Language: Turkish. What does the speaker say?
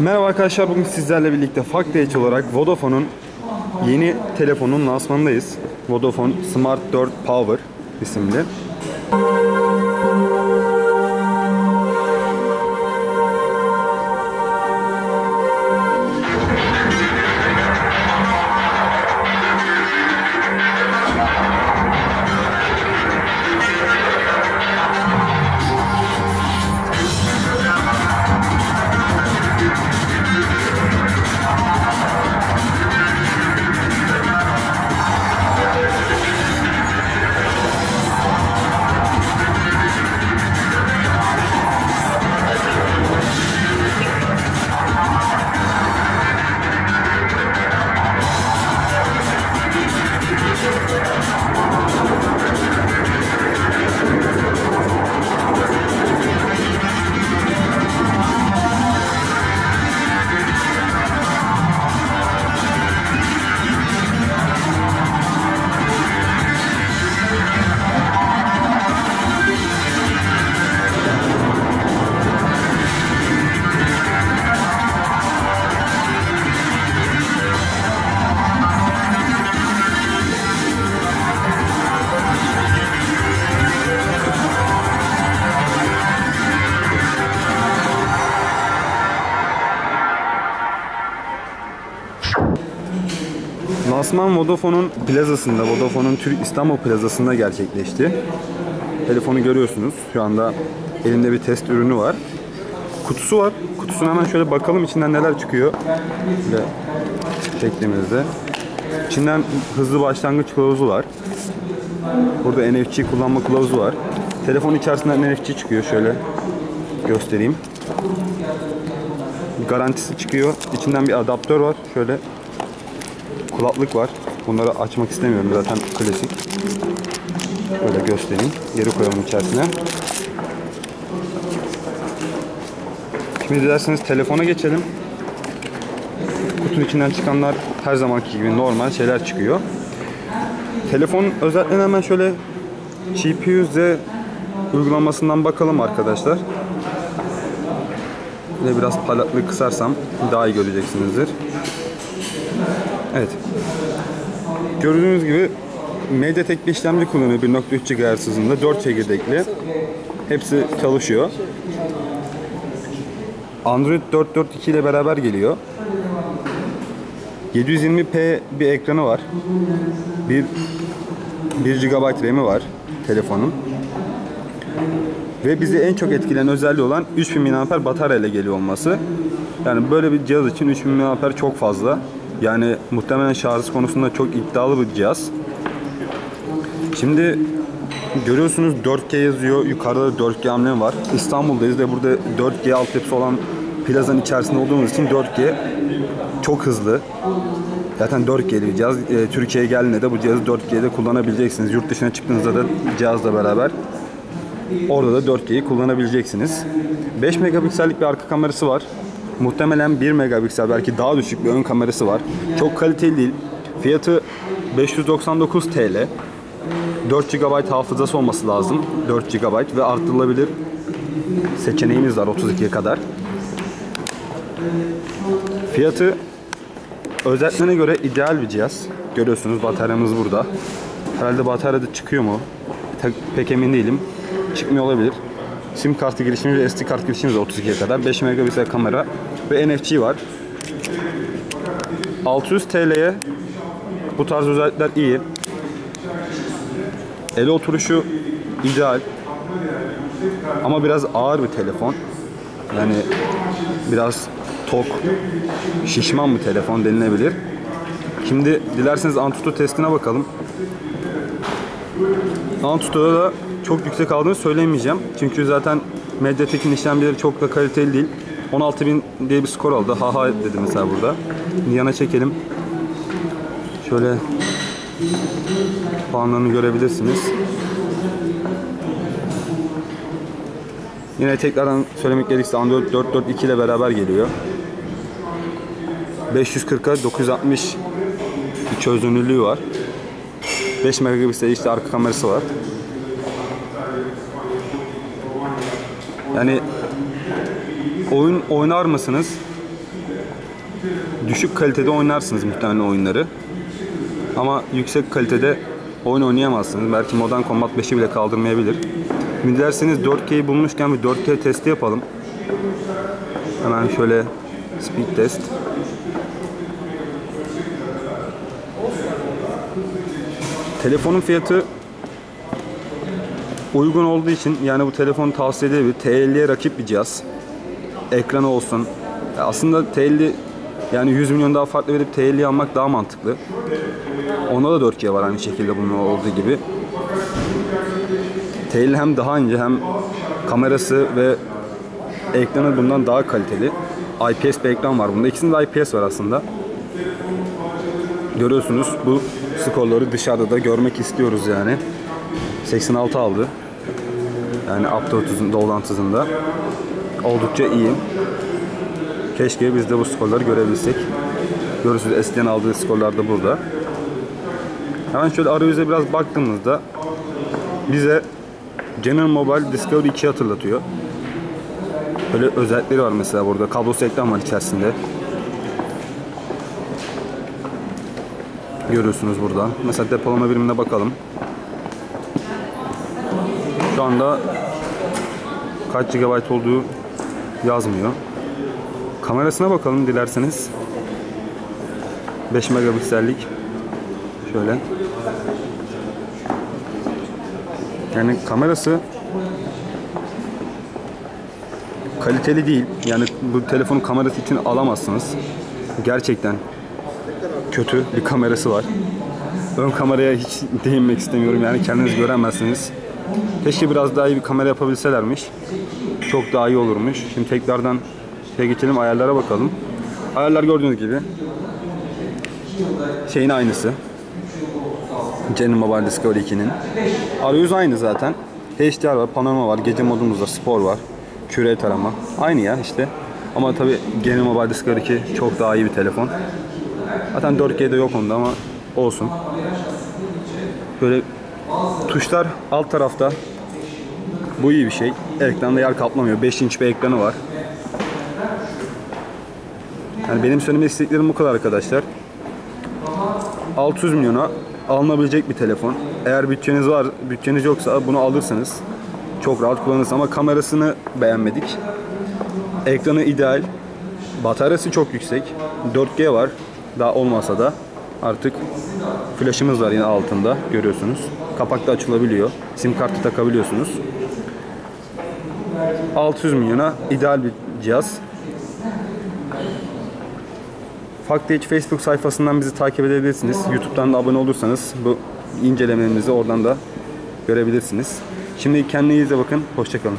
Merhaba arkadaşlar bugün sizlerle birlikte Fact olarak Vodafone'un yeni telefonun lansmanındayız. Vodafone Smart 4 Power isimli. Lansman Vodafone'un plazasında, Vodafone'un Türk İstanbul plazasında gerçekleşti. Telefonu görüyorsunuz. Şu anda elimde bir test ürünü var. Kutusu var. Kutusuna hemen şöyle bakalım içinden neler çıkıyor. Böyle şeklimizde. İçinden hızlı başlangıç kılavuzu var. Burada NFC kullanma kılavuzu var. Telefon içerisinden NFC çıkıyor şöyle göstereyim. Garantisi çıkıyor. İçinden bir adaptör var. Şöyle kulaklık var. Bunları açmak istemiyorum zaten klasik. Böyle göstereyim. Geri koyalım içerisine. Şimdi dilerseniz telefona geçelim. Kutunun içinden çıkanlar her zamanki gibi normal şeyler çıkıyor. Telefon özelliklerine hemen şöyle GPU-Z uygulamasından bakalım arkadaşlar. Ve biraz parlaklığı kısarsam daha iyi göreceksinizdir. Evet. Gördüğünüz gibi MediaTek bir işlemci kullanıyor 1.3 GHz hızında 4 çekirdekli. Hepsi çalışıyor. Android 4.4.2 ile beraber geliyor. 720p bir ekranı var. Bir 1 GB RAM'i var telefonun. Ve bizi en çok etkileyen özelliği olan 3000 mAh batarya ile geliyor olması. Yani böyle bir cihaz için 3000 mAh çok fazla. Yani muhtemelen şarj konusunda çok iddialı bir cihaz. Şimdi görüyorsunuz 4G yazıyor. Yukarıda da 4G amblemi var. İstanbul'dayız ve burada 4G altyapısı olan plazanın içerisinde olduğumuz için 4G çok hızlı. Zaten 4G'li bir cihaz. E, Türkiye'ye geldiğinde de bu cihazı 4G'de kullanabileceksiniz. Yurt dışına çıktığınızda da cihazla beraber orada da 4G'yi kullanabileceksiniz. 5 megapiksellik bir arka kamerası var. Muhtemelen 1 megapiksel belki daha düşük bir ön kamerası var. Çok kaliteli değil. Fiyatı 599 TL. 4 GB hafızası olması lazım. 4 GB ve artırılabilir seçeneğimiz var 32'ye kadar. Fiyatı özelliklerine göre ideal bir cihaz. Görüyorsunuz bataryamız burada. Herhalde batarya da çıkıyor mu? Pek emin değilim. Çıkmıyor olabilir. SIM kartı girişimiz ve SD kart girişimiz 32'ye kadar. 5 megapiksel kamera ve NFC var. 600 TL'ye bu tarz özellikler iyi. El oturuşu ideal. Ama biraz ağır bir telefon. Yani biraz tok, şişman bir telefon denilebilir. Şimdi dilerseniz Antutu testine bakalım. Antutu'da da çok yüksek aldığını söyleyemeyeceğim. Çünkü zaten Mediatek'in işlemcileri çok da kaliteli değil. 16.000 diye bir skor aldı. Haha dedi mesela burada. Yana çekelim. Şöyle puanlarını görebilirsiniz. Yine tekrardan söylemek gerekirse Android 4.4.2 ile beraber geliyor. 540'a 960 bir çözünürlüğü var. 5 megapiksel işte arka kamerası var. Yani oyun oynar mısınız? düşük kalitede oynarsınız muhtemelen oyunları. Ama yüksek kalitede oyun oynayamazsınız. Belki Modern Combat 5'i bile kaldırmayabilir. Şimdi dilerseniz 4K'yi bulmuşken bir 4K testi yapalım. Hemen şöyle speed test. Telefonun fiyatı uygun olduğu için yani bu telefonu tavsiye edebilir. T50'ye rakip bir cihaz. Ekranı olsun. Ya Aslında T50 yani 100 milyon daha farklı verip T50'yi almak daha mantıklı. Onda da 4K var aynı şekilde bunun olduğu gibi. T50 hem daha ince hem kamerası ve ekranı bundan daha kaliteli. IPS bir ekran var bunda. İkisinde de IPS var aslında. Görüyorsunuz bu skorları dışarıda da görmek istiyoruz yani. 86 aldı. Yani Apto 30'un dolantısında. Oldukça iyi. Keşke biz de bu skorları görebilsek. Görüyorsunuz eskiden aldığı skorlar da burada. Hemen şöyle arayüze biraz baktığımızda bize General Mobile Discovery 2 hatırlatıyor. Böyle özellikleri var mesela burada. Kablosuz ekran var içerisinde. Görüyorsunuz burada. Mesela depolama birimine bakalım. Şu anda kaç GB olduğu yazmıyor. Kamerasına bakalım dilerseniz. 5 megapiksellik. Şöyle. Yani kamerası kaliteli değil. Yani bu telefonu kamerası için alamazsınız. Gerçekten kötü bir kamerası var. Ön kameraya hiç değinmek istemiyorum. Yani kendiniz göremezsiniz. Keşke biraz daha iyi bir kamera yapabilselermiş. Çok daha iyi olurmuş. Şimdi tekrardan şey geçelim ayarlara bakalım. Ayarlar gördüğünüz gibi şeyin aynısı. General Mobile Discovery 2'nin. Arayüz aynı zaten. HDR var, panorama var, gece modumuz var, spor var, küre tarama. Aynı ya işte. Ama tabi General Mobile Discovery 2 çok daha iyi bir telefon. Zaten 4G'de yok onda ama olsun. Böyle tuşlar alt tarafta. Bu iyi bir şey. Ekranda yer kaplamıyor. 5 inç bir ekranı var. Yani benim söylemek istediklerim bu kadar arkadaşlar. 600 milyona alınabilecek bir telefon. Eğer bütçeniz var, bütçeniz yoksa bunu alırsanız çok rahat kullanırsınız ama kamerasını beğenmedik. Ekranı ideal. Bataryası çok yüksek. 4G var. Daha olmasa da artık flaşımız var yine altında görüyorsunuz. Kapak da açılabiliyor. Sim kartı takabiliyorsunuz. 600 milyona ideal bir cihaz. Faktage Facebook sayfasından bizi takip edebilirsiniz. YouTube'dan da abone olursanız bu incelemelerimizi oradan da görebilirsiniz. Şimdi kendinize bakın. Hoşçakalın.